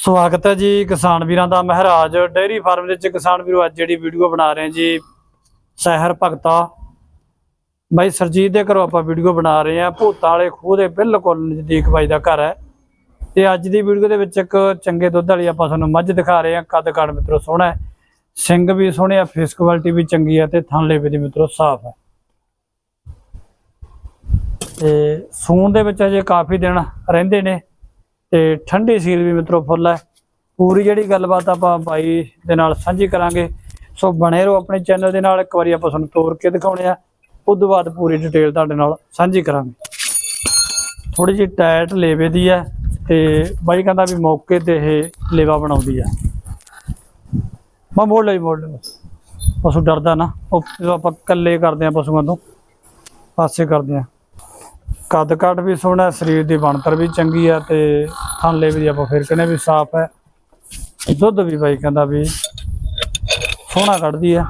ਸਵਾਗਤ ਹੈ ਜੀ ਕਿਸਾਨ ਵੀਰਾਂ ਦਾ ਮਹਾਰਾਜ ਡੇਅਰੀ ਫਾਰਮ ਦੇ ਵਿੱਚ। ਕਿਸਾਨ ਵੀਰੋ, ਅੱਜ ਜਿਹੜੀ ਵੀਡੀਓ ਬਣਾ ਰਹੇ ਹਾਂ ਜੀ, ਸਹਿਰ ਭਗਤਾ। ਬਾਈ ਸਰਜੀਤ ਦੇ ਘਰੋਂ ਆਪਾਂ ਵੀਡੀਓ ਬਣਾ ਰਹੇ ਹਾਂ। ਭੂਤਾਂ ਵਾਲੇ ਖੂਹ ਦੇ ਬਿਲਕੁਲ ਨਜ਼ਦੀਕ ਬਾਈ ਦਾ ਘਰ ਹੈ। ਤੇ ਅੱਜ ਦੀ ਵੀਡੀਓ ਦੇ ਵਿੱਚ ਇੱਕ ਚੰਗੇ ਦੁੱਧ ਵਾਲੀ ਆਪਾਂ ਤੁਹਾਨੂੰ ਮੱਝ ਦਿਖਾ ਰਹੇ ਹਾਂ। ਕੱਦ ਕਾਠ ਮਿੱਤਰੋ, ਸੋਹਣਾ ਸਿੰਘ ਵੀ ਸੋਹਣੇ ਆ, ਫੇਸ ਕੁਆਲਿਟੀ ਵੀ ਚੰਗੀ ਹੈ ਤੇ ਥਣ ਲੇਵੇ ਦੀ ਮਿੱਤਰੋ, ਸਾਫ਼ ਹੈ। ਤੇ ਸੂਣ ਦੇ ਵਿੱਚ ਅਜੇ ਕਾਫੀ ਦਿਨ ਰਹਿੰਦੇ ਨੇ। ਤੇ ਠੰਡੀ ਸੀਲ ਵੀ ਮਿੱਤਰੋ ਫੁੱਲ ਹੈ ਪੂਰੀ ਜਿਹੜੀ ਗੱਲਬਾਤ ਆਪਾਂ ਬਾਈ ਦੇ ਨਾਲ ਸਾਂਝੀ ਕਰਾਂਗੇ। ਸੋ ਬਣੇ ਰਹੋ ਆਪਣੇ ਚੈਨਲ ਦੇ ਨਾਲ, ਇੱਕ ਵਾਰੀ ਆਪਾਂ ਤੁਹਾਨੂੰ ਤੋਰ ਕੇ ਦਿਖਾਉਣੇ ਆ। ਉਸ ਤੋਂ ਬਾਅਦ ਪੂਰੀ ਡਿਟੇਲ ਤੁਹਾਡੇ ਨਾਲ ਸਾਂਝੀ ਕਰਾਂਗੇ। ਥੋੜੀ ਜਿਹੀ ਟਾਈਟ ਲੇਵੇ ਦੀ ਹੈ ਤੇ ਬਾਈ ਕਹਿੰਦਾ ਵੀ ਮੌਕੇ ਤੇ ਇਹ ਲੇਵਾ ਬਣਾਉਂਦੀ ਆ। ਮੈਂ ਮੋੜ ਲਈ ਮੋੜ ਲਈ ਪਸ਼ੂ ਡਰਦਾ ਨਾ। ਉਹ ਆਪਾਂ ਇਕੱਲੇ ਕਰਦੇ ਆ ਪਸ਼ੂਆਂ ਤੋਂ, ਪਾਸੇ ਕਰਦੇ ਆ। ਕੱਦ ਕਾਠ ਵੀ ਸੋਹਣਾ ਸਰੀਰ ਦੀ ਬਣਤਰ ਵੀ ਚੰਗੀ ਆ ਤੇ ਥਾਂਲੇ ਵੀ ਆਪਾਂ ਫਿਰ ਕਹਿੰਦੇ ਵੀ ਸਾਫ਼ ਹੈ ਦੁੱਧ ਵੀ ਬਾਈ ਕਹਿੰਦਾ ਵੀ ਸੋਹਣਾ ਕੱਢਦੀ ਆ।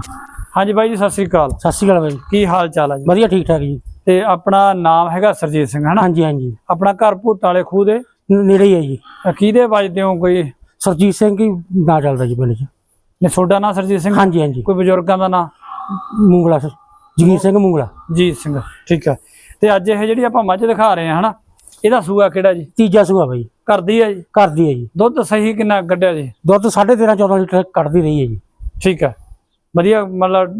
ਹਾਂਜੀ ਬਾਈ ਜੀ ਸਤਿ ਸ੍ਰੀ ਅਕਾਲ। ਸਤਿ ਸ਼੍ਰੀ ਅਕਾਲ ਬਾਈ ਕੀ ਹਾਲ ਚਾਲ ਹੈ ਜੀ? ਵਧੀਆ ਠੀਕ ਠਾਕ ਜੀ। ਤੇ ਆਪਣਾ ਨਾਮ ਹੈਗਾ ਸਰਜੀਤ ਸਿੰਘ ਹਨਾ? ਹਾਂਜੀ ਹਾਂਜੀ। ਆਪਣਾ ਘਰ ਭੂਤ ਵਾਲੇ ਖੂਹ ਦੇ? ਨ- ਨੇੜੇ ਹੀ ਹੈ ਜੀ। ਅ, ਕਿਹਦੇ ਵੱਜਦੇ ਹੋ ਕੋਈ? ਸਰਜੀਤ ਸਿੰਘ ਹੀ ਨਾਂ ਚੱਲਦਾ ਜੀ ਪਿੰਡ 'ਚ। ਨੇ ਤੁਹਾਡਾ ਨਾਂ ਸਰਜੀਤ ਸਿੰਘ? ਹਾਂਜੀ ਹਾਂਜੀ। ਕੋਈ ਬਜ਼ੁਰਗਾਂ ਦਾ ਨਾਂ? ਮੂੰਗਲਾ ਸਰ। ਜਗੀਰ ਸਿੰਘ ਮੂੰਗਲਾ। ਜੀਤ ਸਿੰਘ ਠੀਕ ਹੈ ਤੇ ਅੱਜ ਇਹ ਜਿਹੜੀ ਆਪਾਂ ਮੱਝ ਦਿਖਾ ਰਹੇ ਹਾਂ ਹਨਾ? ਇਹਦਾ ਸੂਆ ਕਿਹੜਾ ਜੀ? ਤੀਜਾ ਸੂਆ ਬਾਈ। ਕਰਦੀ ਹੈ ਜੀ? ਕਰਦੀ ਹੈ ਜੀ। ਦੁੱਧ ਸਹੀ ਕਿੰਨਾ ਕੱਢਿਆ ਜੀ? ਦੁੱਧ 13.5 14 ਲੀਟਰ ਕੱਢਦੀ ਰਹੀ ਹੈ ਜੀ। ਠੀਕ ਹੈ ਵਧੀਆ ਮਤਲਬ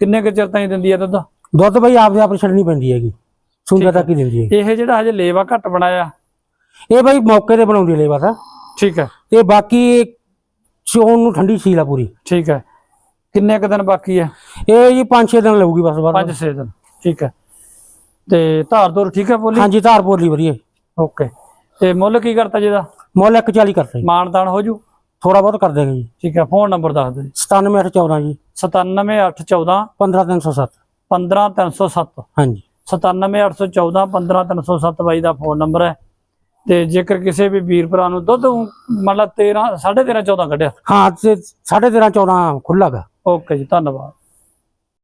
ਕਿੰਨੇ ਕੁ ਚਿਰ ਤਾਈਂ ਦਿੰਦੀ ਹੈ ਦੁੱਧ? ਦੁੱਧ ਬਾਈ ਆਪਦੇ ਆਪ ਛੱਡਣੀ ਪੈਂਦੀ ਹੈਗੀ। ਸੁੰਦਰ ਤੱਕ ਹੀ ਦਿੰਦੀ ਹੈ। ਇਹ ਜਿਹੜਾ ਹਜੇ ਲੇਵਾ ਘੱਟ ਬਣਾਇਆ? ਇਹ ਬਾਈ ਮੌਕੇ ਤੇ ਬਣਾਉਂਦੀ ਹੈ ਲੇਵਾ ਤਾਂ। ਠੀਕ ਹੈ ਤੇ ਬਾਕੀ ਚੋਣ ਨੂੰ ਠੰਡੀ ਸੀਲ ਆ ਪੂਰੀ। ਠੀਕ ਹੈ ਕਿੰਨੇ ਕੁ ਦਿਨ ਬਾਕੀ ਹੈ ਇਹ ਜੀ 5-6 ਦਿਨ ਲੱਗੂਗੀ ਬਸ ਬਾਅਦ 5-6 ਦਿਨ। ਠੀਕ ਹੈ ਤੇ ਧਾਰ ਦੋਰ ਠੀਕ ਹੈ ਬੋਲੀ? ਹਾਂਜੀ ਧਾਰ ਬੋਲੀ ਵਧੀਆ ਓਕੇ। ਤੇ ਮੁੱਲ ਕੀ ਕਰਤਾ ਜਿਹਦਾ? ਮੁੱਲ 140 ਕਰਤਾ ਜੀ। ਮਾਨਦਾਨ ਹੋ ਜੂ? ਥੋੜਾ ਬਹੁਤ ਕਰ ਦੇਗਾ ਜੀ। ਠੀਕ ਹੈ ਫੋਨ ਨੰਬਰ ਦੱਸ ਦਿਓ ਜੀ। 97814 ਜੀ। 97814 15307 15307 ਹਾਂਜੀ। 97814 15307 ਬਾਈ ਦਾ ਫੋਨ ਨੰਬਰ ਹੈ। ਤੇ ਜੇਕਰ ਕਿਸੇ ਵੀ ਵੀਰ ਭਰਾ ਨੂੰ ਦੁੱਧ ਮਤਲਬ 13 13.5 14 ਕੱਢਿਆ। ਹਾਂ ਤੇ 13.5 14 ਖੁੱਲਾਗਾ ਓਕੇ ਜੀ ਧੰਨਵਾਦ।